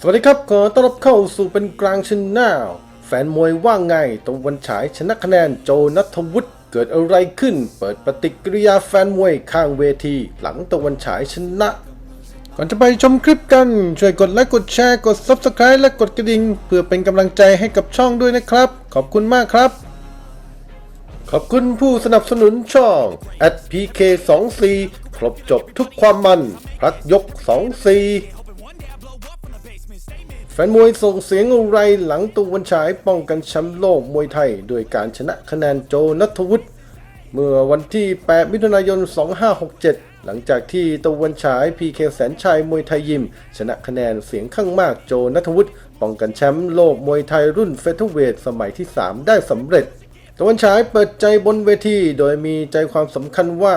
สวัสดีครับ ขอต้อนรับเข้าสู่เป็นกลางชนแนลแฟนมวยว่าไงตรงวันฉายชนะคะแนนโจนัทวุฒิเกิดอะไรขึ้น เปิดปฏิกิริยาแฟนมวยข้างเวที หลังตะวันฉายชนะ ก่อนจะไปชมคลิปกัน ช่วยกดไลค์กดแชร์กด Subscribe และกดกระดิ่งเพื่อเป็นกำลังใจให้กับช่องด้วยนะครับ ขอบคุณมากครับ ขอบคุณผู้สนับสนุนช่อง @pk24 ครบจบทุกความมันพักยก24แฟนมวยส่งเสียงอไรหลังตูวันฉายป้องกันแชมป์โลกมวยไทย โดยการชนะคะแนนโจนัทวุฒิเมื่อวันที่ 8 มิถุนายน 2567 หลังจากที่ตะวันฉายพีเคแสนชัยมวยไทยยิม ชนะคะแนนเสียงข้างมากโจนัทวุฒิป้องกันแชมป์โลกมวยไทยรุ่นเฟเธอร์เวทสมัยที่ 3 ได้สำเร็จตะวันฉายเปิดใจบนเวที โดยมีใจความสำคัญว่า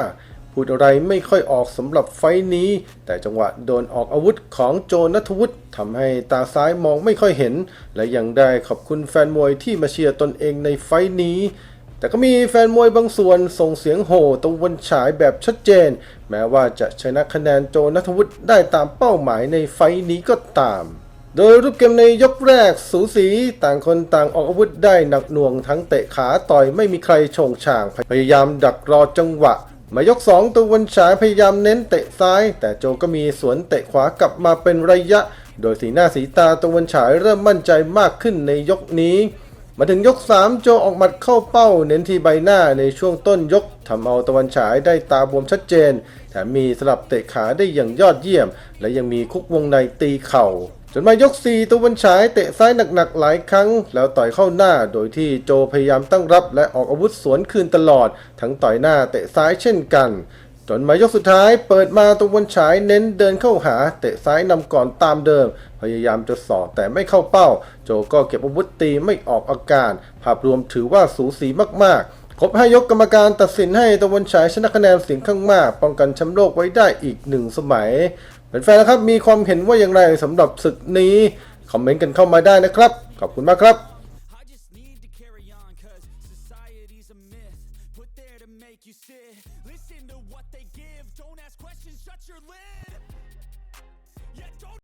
พูดอะไรไม่ค่อยออกสำหรับไฟนี้ แต่จังหวะโดนออกอาวุธของโจนัทวุฒิทำให้ตาซ้ายมองไม่ค่อยเห็น และยังได้ขอบคุณแฟนมวยที่มาเชียร์ตนเองในไฟนี้ แต่ก็มีแฟนมวยบางส่วนส่งเสียงโห่ตะวันฉายแบบชัดเจน แม้ว่าจะชนะคะแนนโจนัทวุฒิได้ตามเป้าหมายในไฟนี้ก็ตามโดยรูปเกมในยกแรกสูสีต่างคนต่างออกอาวุธได้หนักหน่วงทั้งเตะขาต่อยไม่มีใครโฉงฉาง พยายามดักรอจังหวะ มายกสองตัววันฉายพยายามเน้นเตะซ้าย แต่โจก็มีสวนเตะขวากลับมาเป็นระยะ โดยสีหน้าสีตาตะวันฉายเริ่มมั่นใจมากขึ้นในยกนี้ มาถึงยก 3 โจออกหมัดเข้าเป้า เน้นที่ใบหน้าในช่วงต้นยกทำเอาตะวันฉายได้ตาบวมชัดเจนแถมมีสลับเตะขาได้อย่างยอดเยี่ยม และยังมีคุกวงในตีเข่า จนมายก4ตะวันฉายเตะซ้ายหนักๆหลายครั้ง แล้วต่อยเข้าหน้าโดยที่โจพยายามตั้งรับ และออกอาวุธสวนคืนตลอด ทั้งต่อยหน้าเตะซ้ายเช่นกัน จนมายกสุดท้ายเปิดมาตะวันฉายเน้นเดินเข้าหา เตะซ้ายนำก่อนตามเดิม พยายามจะสอดแต่ไม่เข้าเป้า โจก็เก็บอาวุธตีไม่ออกอาการ ภาพรวมถือว่าสูสีมากๆ ครบห้ยกกรรมการตัดสินให้ตะวันฉายชนะคะแนนเสียงข้างมาก ป้องกันแชมป์โลกไว้ได้อีกหนึ่งสมัยแฟนๆนะครับมีความเห็นว่าอย่างไรสำหรับศึกนี้ คอมเมนต์กันเข้ามาได้นะครับ ขอบคุณมากครับ sit. Listen to what they give. Don't ask questions, shut your lid.